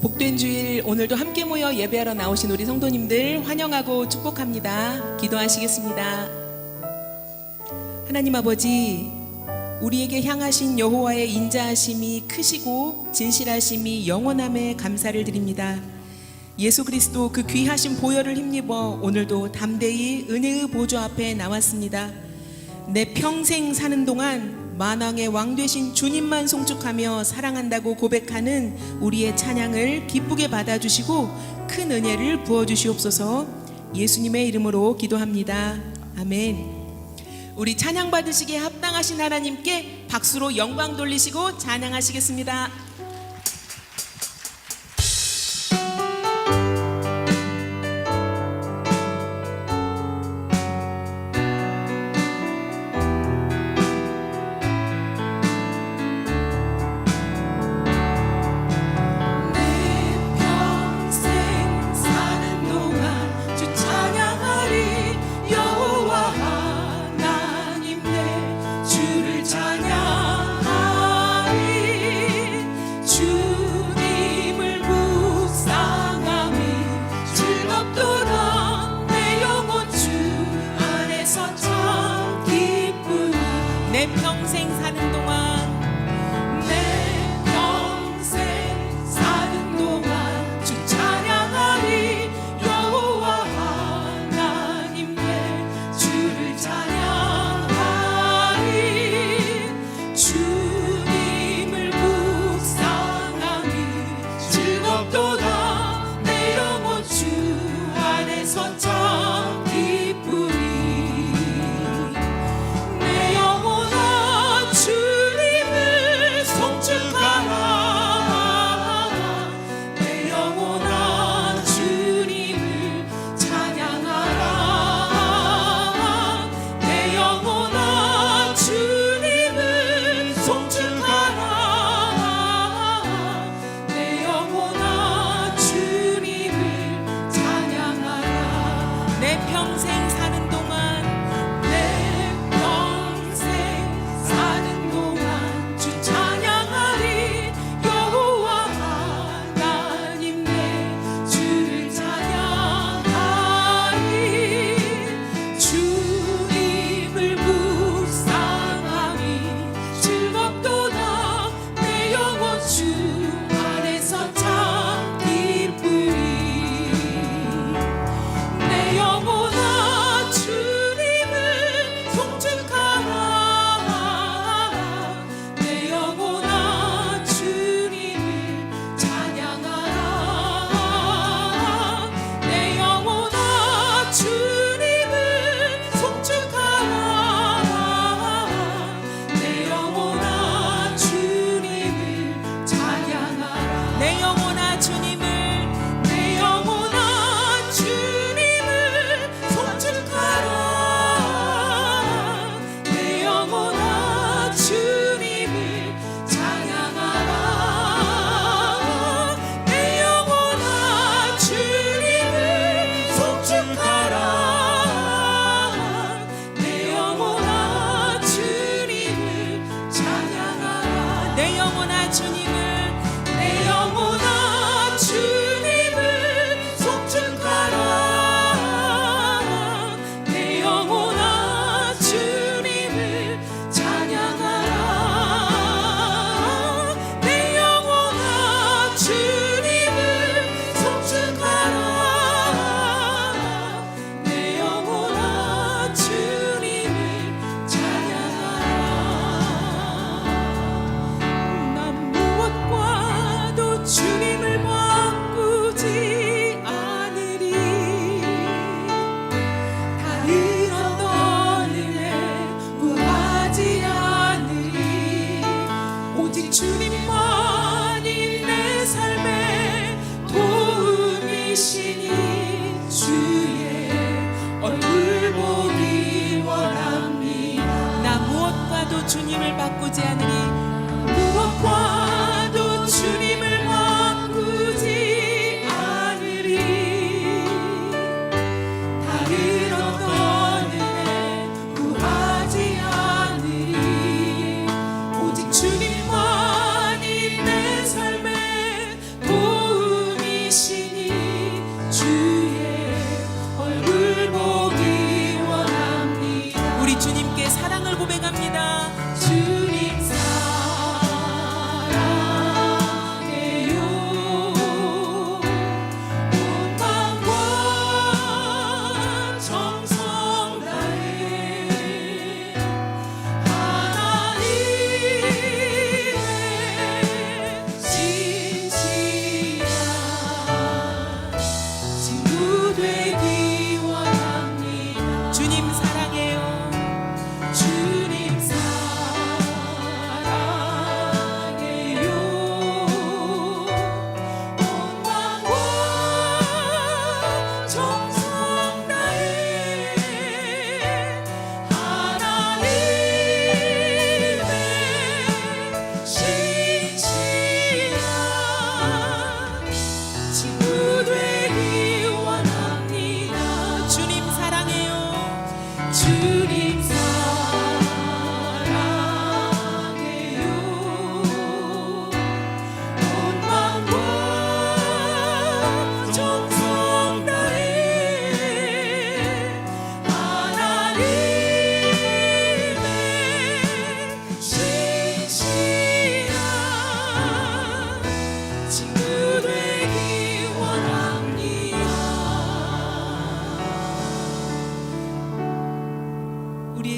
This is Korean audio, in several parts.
복된 주일 오늘도 함께 모여 예배하러 나오신 우리 성도님들 환영하고 축복합니다. 기도하시겠습니다. 하나님 아버지, 우리에게 향하신 여호와의 인자하심이 크시고 진실하심이 영원함에 감사를 드립니다. 예수 그리스도 그 귀하신 보혈을 힘입어 오늘도 담대히 은혜의 보조 앞에 나왔습니다. 내 평생 사는 동안 만왕의 왕 되신 주님만 송축하며 사랑한다고 고백하는 우리의 찬양을 기쁘게 받아주시고 큰 은혜를 부어주시옵소서 예수님의 이름으로 기도합니다. 아멘. 우리 찬양 받으시기에 합당하신 하나님께 박수로 영광 돌리시고 찬양하시겠습니다. Хочу не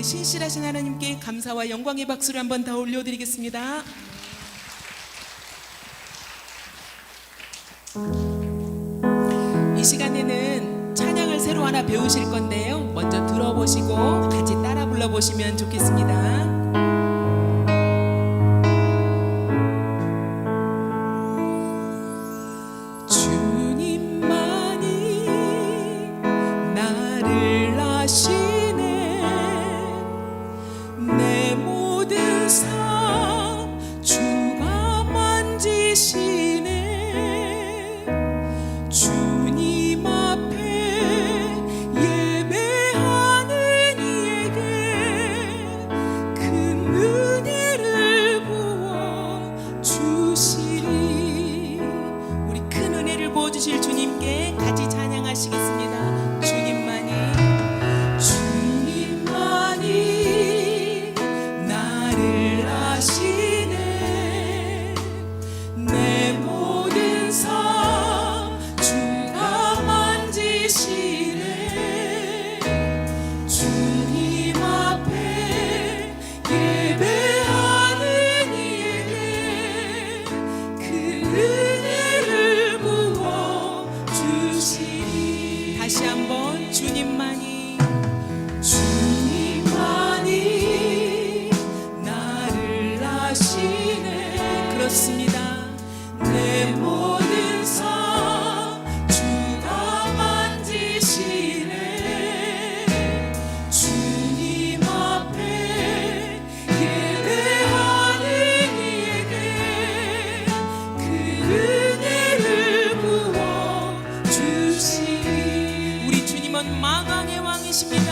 신실하신 하나님께 감사와 영광의 박수를 한번 더 올려드리겠습니다. 이 시간에는 찬양을 새로 하나 배우실 건데요. 먼저 들어보시고 같이 따라 불러보시면 좋겠습니다. 아시네. 그렇습니다. 내 모든 삶 주가 만지시네. 주님 앞에 예배하는 이에게 그 은혜를 부어 주시리. 우리 주님은 망왕의 왕이십니다